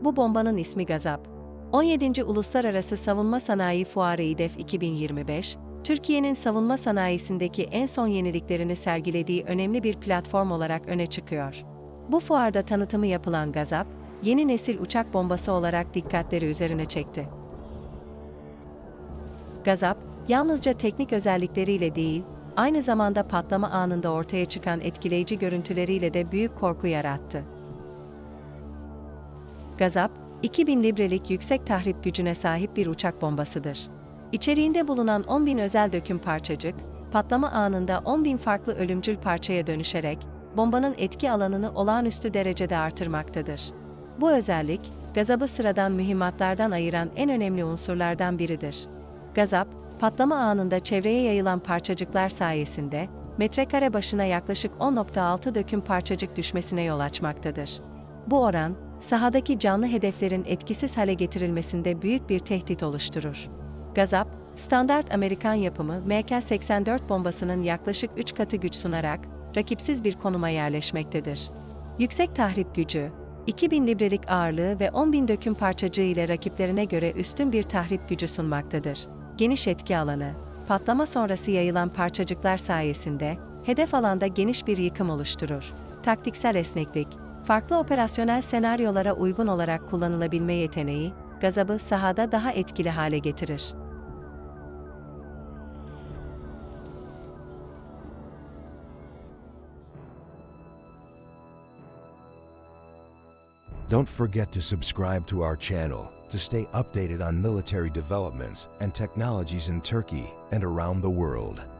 Bu bombanın ismi Gazap. 17. Uluslararası Savunma Sanayi Fuarı İDEF 2025, Türkiye'nin savunma sanayisindeki en son yeniliklerini sergilediği önemli bir platform olarak öne çıkıyor. Bu fuarda tanıtımı yapılan Gazap, yeni nesil uçak bombası olarak dikkatleri üzerine çekti. Gazap, yalnızca teknik özellikleriyle değil, aynı zamanda patlama anında ortaya çıkan etkileyici görüntüleriyle de büyük korku yarattı. Gazap, 2000 librelik yüksek tahrip gücüne sahip bir uçak bombasıdır. İçeriğinde bulunan 10.000 özel döküm parçacık, patlama anında 10.000 farklı ölümcül parçaya dönüşerek, bombanın etki alanını olağanüstü derecede artırmaktadır. Bu özellik, gazabı sıradan mühimmatlardan ayıran en önemli unsurlardan biridir. Gazap, patlama anında çevreye yayılan parçacıklar sayesinde, metrekare başına yaklaşık 10.6 döküm parçacık düşmesine yol açmaktadır. Bu oran, sahadaki canlı hedeflerin etkisiz hale getirilmesinde büyük bir tehdit oluşturur. Gazap, standart Amerikan yapımı MK-84 bombasının yaklaşık 3 katı güç sunarak, rakipsiz bir konuma yerleşmektedir. Yüksek tahrip gücü, 2000 librelik ağırlığı ve 10.000 döküm parçacığı ile rakiplerine göre üstün bir tahrip gücü sunmaktadır. Geniş etki alanı, patlama sonrası yayılan parçacıklar sayesinde, hedef alanda geniş bir yıkım oluşturur. Taktiksel esneklik, farklı operasyonel senaryolara uygun olarak kullanılabilme yeteneği, gazabı sahada daha etkili hale getirir. Don't forget to subscribe to our channel to stay updated on military developments and technologies in Turkey and around the world.